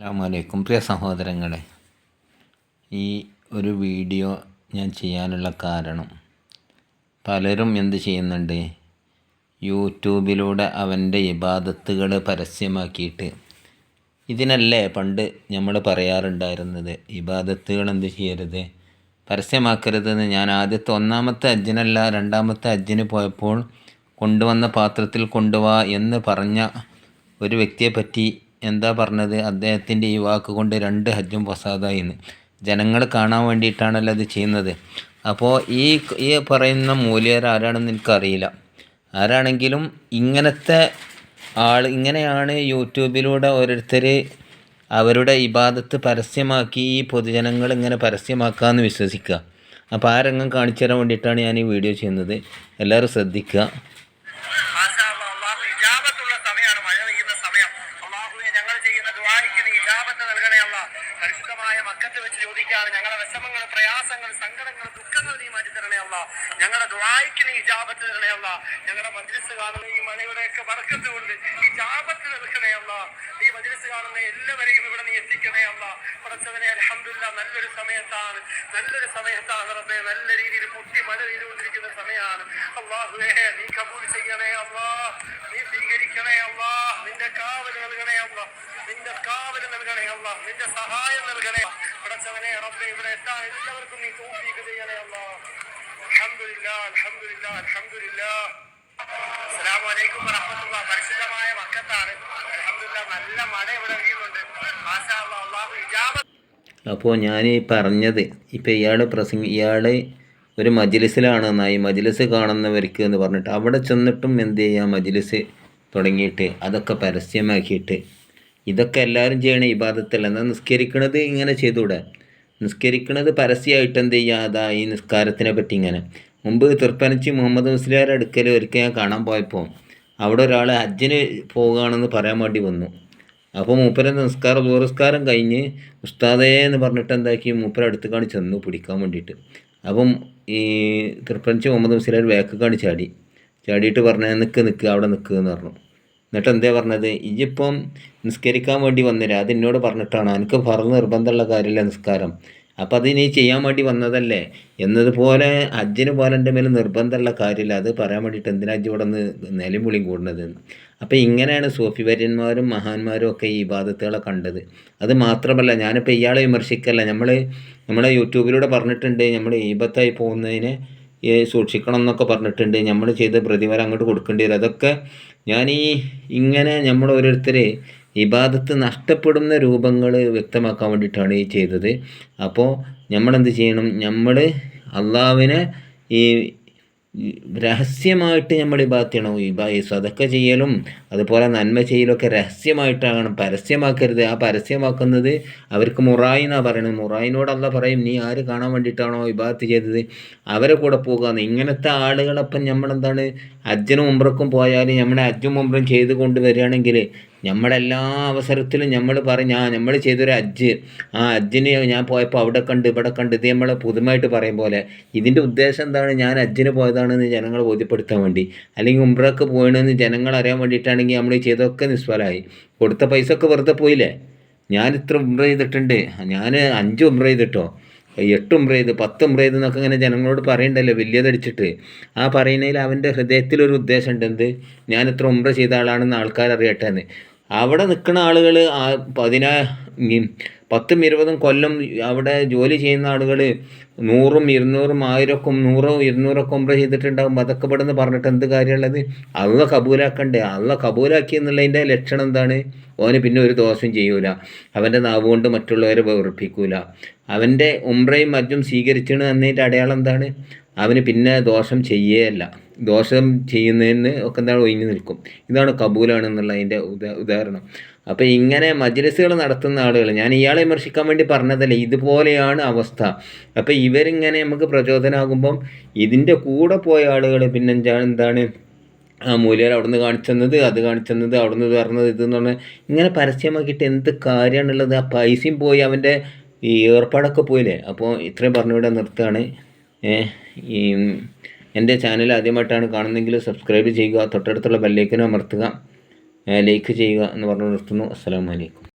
അസ്സാമലൈക്കും പ്രിയ സഹോദരങ്ങളെ ഈ ഒരു വീഡിയോ ഞാൻ ചെയ്യാനുള്ള കാരണം പലരും എന്ത് ചെയ്യുന്നുണ്ട്? യൂട്യൂബിലൂടെ അവന്റെ ഇബാദത്തുകൾ പരസ്യമാക്കിയിട്ട് ഇതിനല്ലേ പണ്ട് നമ്മൾ പറയാറുണ്ടായിരുന്നത് ഇബാദത്തുകൾ എന്ത് ചെയ്യരുത്? പരസ്യമാക്കരുതെന്ന് ഞാൻ ആദ്യത്തെ ഒന്നാമത്തെ അജ്ജിനല്ല രണ്ടാമത്തെ അജ്ജിന് പോയപ്പോൾ കൊണ്ടുവന്ന പാത്രത്തിൽ കൊണ്ടുവാ എന്ന് പറഞ്ഞ ഒരു വ്യക്തിയെ പറ്റി എന്താ പറഞ്ഞത്? അദ്ദേഹത്തിന്റെ ഈ വാക്ക് കൊണ്ട് രണ്ട് ഹജ്ജും ഫസാദായി എന്ന് ജനങ്ങൾ കാണാൻ വേണ്ടിയിട്ടാണല്ലോ അത് ചെയ്യുന്നത്. അപ്പോൾ ഈ ഈ പറയുന്ന മൂല്യർ ആരാണെന്ന് എനിക്കറിയില്ല. ആരാണെങ്കിലും ഇങ്ങനത്തെ ആൾ ഇങ്ങനെയാണ് യൂട്യൂബിലൂടെ ഓരോരുത്തർ അവരുടെ ഇബാദത്ത് പരസ്യമാക്കി ഈ പൊതുജനങ്ങൾ ഇങ്ങനെ പരസ്യമാക്കാമെന്ന് വിശ്വസിക്കുക. അപ്പോൾ ആ രംഗം കാണിച്ചു തരാൻ വേണ്ടിയിട്ടാണ് ഞാൻ ഈ വീഡിയോ ചെയ്യുന്നത്. എല്ലാവരും ശ്രദ്ധിക്കുക. ഇജാബത്തുള്ള സമയമാണ് മഴ പെയ്യുന്ന സമയം. അള്ളാഹുവെ ഞങ്ങൾ ചെയ്യുന്ന ദുആയ്ക്ക് നീ ഇജാബത്ത് നൽകണേ അല്ല. പരിശുദ്ധമായ മക്കത്ത് വെച്ച് ചോദിക്കാതെ ഞങ്ങളുടെ വിഷമങ്ങൾ പ്രയാസങ്ങൾ സങ്കടങ്ങൾ ദുഃഖങ്ങൾ നീ അല്ല ഞങ്ങളുടെ ദുആയ്ക്ക് നീ ഇജാബത്ത് തരണേ ഞങ്ങളുടെ മജ്ലിസ് കാണുന്ന ഈ മഴയുടെയൊക്കെ വറക്കത്ത് കൊണ്ട് ഇജാബത്ത് നൽകണേ അല്ല ഈ മജ്ലിസ് കാണുന്ന എല്ലാവരെയും ഇവിടെ നീ എത്തിക്കണേ അല്ല അലഹമില്ല നല്ലൊരു സമയത്താണ്. നല്ലൊരു സമയത്താണ് റബ്ബേ നല്ല രീതിയിൽ പൊട്ടി മഴ പെയ്തുകൊണ്ടിരിക്കുന്ന സമയമാണ്. അള്ളാഹുവേ നീ കബൂൽ ചെയ്യണേ അള്ളാ നീ സ്വീകരിക്കണേ അള്ളാ നിന്റെ കാവൽ നൽകണേ അല്ലാ നിന്റെ കാവൽ നൽകണേ അല്ലാ നിന്റെ സഹായം നൽകണേ പടച്ചവനെ റബ്ബെ ഇവിടെ എത്താൻ എല്ലാവർക്കും നീ തോഫീക്ക് ചെയ്യണേ അൽഹംദുലില്ലാ വറഹമത്തുള്ള പരിശുദ്ധമായ മക്കത്താണ്. അൽഹംദുലില്ലാ നല്ല മഴ ഇവിടെ വീഴുന്നുണ്ട് അപ്പോൾ ഞാൻ ഈ പറഞ്ഞത് ഇപ്പം ഇയാൾ പ്രസംഗ ഇയാൾ ഒരു മജ്ലിസിലാണ് ഈ മജ്ലിസ് കാണുന്നവർക്ക് എന്ന് പറഞ്ഞിട്ട് അവിടെ ചെന്നിട്ടും എന്ത് ചെയ്യുക മജ്ലിസ് തുടങ്ങിയിട്ട് അതൊക്കെ പരസ്യമാക്കിയിട്ട്. ഇതൊക്കെ എല്ലാവരും ചെയ്യണ ഇബാദത്തല്ല? എന്നാൽ നിസ്കരിക്കണത് ഇങ്ങനെ ചെയ്തുകൂടെ നിസ്കരിക്കണത് പരസ്യമായിട്ട് എന്ത് ചെയ്യുക അതാ ഈ നിസ്കാരത്തിനെ പറ്റി ഇങ്ങനെ. മുമ്പ് തിർപ്പനച്ചി മുഹമ്മദ് മുസ്ലിയാർ അടുക്കൽ ഒരിക്കൽ ഞാൻ കാണാൻ പോയപ്പോൾ അവിടെ ഒരാൾ ഹജ്ജിന് പോകുകയാണെന്ന് പറയാൻ വേണ്ടി വന്നു. അപ്പോൾ മൂപ്പരെ നിസ്കാരം ദൂരസ്കാരം കഴിഞ്ഞ് ഉസ്താദേ എന്ന് പറഞ്ഞിട്ട് എന്താക്കി മൂപ്പര അടുത്ത് കാണി ചെന്നു പിടിക്കാൻ വേണ്ടിയിട്ട്. അപ്പം ഈ തൃപ്പഞ്ച് മുഹമ്മദ് മുസ്ലിയാർ വേക്ക് കാണി ചാടി. ചാടിയിട്ട് പറഞ്ഞു നിൽക്ക് നിൽക്ക് അവിടെ നിൽക്കുക എന്ന് പറഞ്ഞു. എന്നിട്ട് എന്താ പറഞ്ഞത്? ഇയ്യിപ്പം നിസ്കരിക്കാൻ വേണ്ടി വന്നില്ല? അത് എന്നോട് പറഞ്ഞിട്ടാണ്. എനിക്ക് പറഞ്ഞ് നിർബന്ധമുള്ള കാര്യമില്ല നിസ്കാരം. അപ്പം അത് നീ ചെയ്യാൻ വേണ്ടി വന്നതല്ലേ? എന്നതുപോലെ അജ്ജിന് പോലെ എന്റെ മേലെ നിർബന്ധമുള്ള കാര്യമില്ല. അത് പറയാൻ വേണ്ടിയിട്ട് എന്തിനാ അജ്ജി ഇവിടെ നിന്ന് നിലയും കൂടുന്നത്? അപ്പോൾ ഇങ്ങനെയാണ് സൂഫിവര്യന്മാരും മഹാന്മാരും ഒക്കെ ഈ ഇബാദത്തുകളെ കണ്ടത്. അത് മാത്രമല്ല ഞാനിപ്പോൾ ഇയാളെ വിമർശിക്കല്ല. നമ്മൾ നമ്മളെ യൂട്യൂബിലൂടെ പറഞ്ഞിട്ടുണ്ട് നമ്മൾ ഈബത്തായി പോകുന്നതിനെ സൂക്ഷിക്കണം എന്നൊക്കെ പറഞ്ഞിട്ടുണ്ട്. നമ്മൾ ചെയ്ത പ്രതിഫലം അങ്ങോട്ട് കൊടുക്കേണ്ടി വരും. അതൊക്കെ ഞാൻ ഈ ഇങ്ങനെ നമ്മൾ ഓരോരുത്തരെ ഇബാദത്ത് നഷ്ടപ്പെടുന്ന രൂപങ്ങൾ വ്യക്തമാക്കാൻ വേണ്ടിയിട്ടാണ് ഈ ചെയ്തത്. അപ്പോൾ നമ്മളെന്ത് ചെയ്യണം? നമ്മൾ അള്ളാവിനെ ഈ ഈ രഹസ്യമായിട്ട് നമ്മൾ ഇബാദത്ത് ചെയ്യണം. ഈ സതക്ക ചെയ്യലും അതുപോലെ നന്മ ചെയ്യലൊക്കെ രഹസ്യമായിട്ടാകണം പരസ്യമാക്കരുത്. ആ പരസ്യമാക്കുന്നത് അവർക്ക് മുറായി എന്നാണ് പറയുന്നത് മുറായിനോട് പറയും നീ ആര് കാണാൻ വേണ്ടിയിട്ടാണോ ഇബാദത്ത് ചെയ്തത്? അവരെ കൂടെ പോകുകയെന്ന് ഇങ്ങനത്തെ ആളുകളപ്പം നമ്മളെന്താണ് അജ്ജനും ഉമ്രക്കും പോയാൽ നമ്മുടെ അജ്ജും ഉമ്രും ചെയ്ത് കൊണ്ട് വരികയാണെങ്കിൽ നമ്മുടെ എല്ലാ അവസരത്തിലും നമ്മൾ പറയും ഞാൻ നമ്മൾ ചെയ്തൊരു അജ്ജ് ആ അജ്ജിന് ഞാൻ പോയപ്പോൾ അവിടെ കണ്ട് ഇവിടെ കണ്ട് ഇത് നമ്മൾ പുതുമായിട്ട് പറയും പോലെ. ഇതിന്റെ ഉദ്ദേശം എന്താണ്? ഞാൻ അജ്ജിന് പോയതാണെന്ന് ജനങ്ങളെ ബോധ്യപ്പെടുത്താൻ വേണ്ടി. അല്ലെങ്കിൽ ഉംറക്ക് പോയണമെന്ന് ജനങ്ങൾ അറിയാൻ വേണ്ടിയിട്ടാണെങ്കിൽ നമ്മൾ ചെയ്തൊക്കെ നിസ്ഫലമായി. കൊടുത്ത പൈസ ഒക്കെ വെറുതെ പോയില്ലേ? ഞാൻ ഇത്ര ഉംറ ചെയ്തിട്ടുണ്ട്. ഞാൻ അഞ്ച് ഉംറ ചെയ്തിട്ടോ? എട്ടും ചെയ്ത് പത്ത് ചെയ്ത് എന്നൊക്കെ ഇങ്ങനെ ജനങ്ങളോട് പറയണ്ടല്ലോ വലിയതടിച്ചിട്ട് ആ പറയുന്നതിൽ അവന്റെ ഹൃദയത്തിലൊരു ഉദ്ദേശമുണ്ട് എന്ത്? ഞാൻ ഇത്ര ഉംറ ചെയ്ത ആളാണെന്ന് ആൾക്കാർ അറിയട്ടെ എന്ന്. അവിടെ നിൽക്കുന്ന ആളുകൾ പതിനാ പത്തും ഇരുപതും കൊല്ലം അവിടെ ജോലി ചെയ്യുന്ന ആളുകൾ നൂറും ഇരുന്നൂറും ആയിരമൊക്കെ നൂറും ഇരുന്നൂറൊക്കെ ഉംറ ചെയ്തിട്ടുണ്ടാകും അതൊക്കെ ഇവിടെ നിന്ന് പറഞ്ഞിട്ട് എന്ത് കാര്യമുള്ളത്? അള്ള കബൂലാക്കണ്ടേ? അള്ള കബൂലാക്കി എന്നുള്ളതിന്റെ ലക്ഷണം എന്താണ്? ഓന് പിന്നെ ഒരു ദോഷം ചെയ്യൂല. അവന്റെ നാവ് കൊണ്ട് മറ്റുള്ളവരെ വെറുപ്പിക്കൂല. അവന്റെ ഉംറയും മറ്റും സ്വീകരിച്ചു എന്നതിന്റെ അടയാളം എന്താണ്? അവന് പിന്നെ ദോഷം ചെയ്യേയല്ല. ദോഷം ചെയ്യുന്നതിന് ഒക്കെ എന്താണ് ഒഴിഞ്ഞു നിൽക്കും. ഇതാണ് കബൂലാണെന്നുള്ളതിന്റെ ഉദാ ഉദാഹരണം. അപ്പോൾ ഇങ്ങനെ മജ്ലിസുകൾ നടത്തുന്ന ആളുകൾ ഞാൻ ഇയാളെ വിമർശിക്കാൻ വേണ്ടി പറഞ്ഞതല്ല ഇതുപോലെയാണ് അവസ്ഥ. അപ്പോൾ ഇവരിങ്ങനെ നമുക്ക് പ്രചോദനമാകുമ്പം ഇതിന്റെ കൂടെ പോയ ആളുകൾ പിന്നെ എന്താണ് ആ മൂല്യർ അവിടുന്ന് കാണിച്ചെന്നത് അത് കാണിച്ചെന്നത് അവിടുന്ന് പറഞ്ഞത് ഇതെന്ന് പറഞ്ഞാൽ ഇങ്ങനെ പരസ്യമാക്കിയിട്ട് എന്ത് കാര്യമാണുള്ളത്? ആ പൈസയും പോയി അവന്റെ ഈ ഏർപ്പാടൊക്കെ പോയില്ലേ? അപ്പോൾ ഇത്രയും പറഞ്ഞുകൂടെ നിർത്തുകയാണ്. ഈ എന്റെ ചാനൽ ആദ്യമായിട്ടാണ് കാണുന്നതെങ്കിൽ സബ്സ്ക്രൈബ് ചെയ്യുക തൊട്ടടുത്തുള്ള ബെല്ലൈക്കനും അമർത്തുക ലൈക്ക് ചെയ്യുക എന്ന് പറഞ്ഞു നിർത്തുന്നു. അസ്സാം അലൈക്കും.